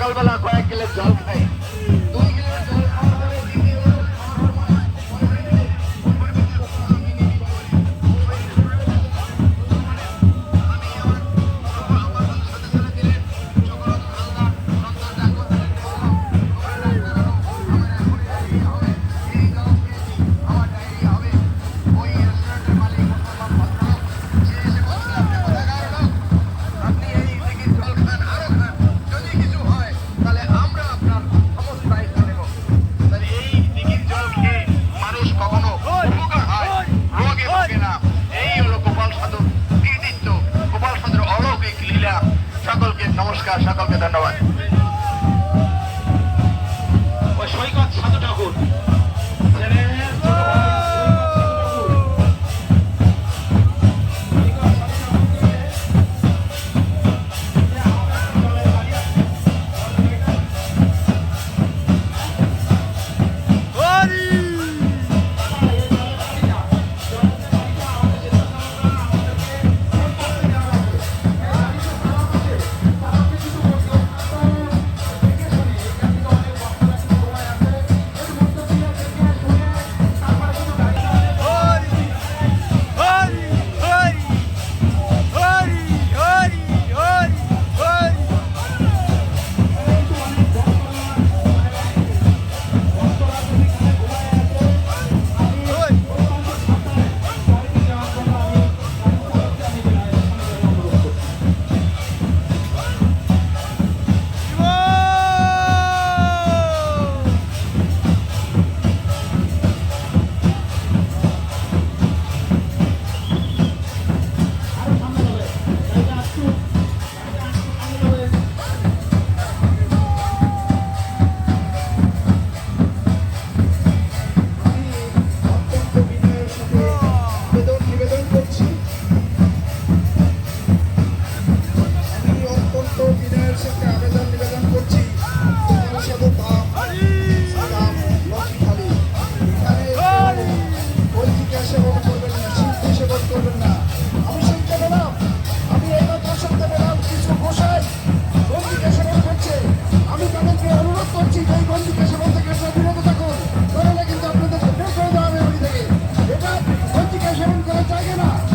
calva নমস্কার সকলকে ধন্যবাদ। সৈকত সাধু ঠাকুর। থাকে না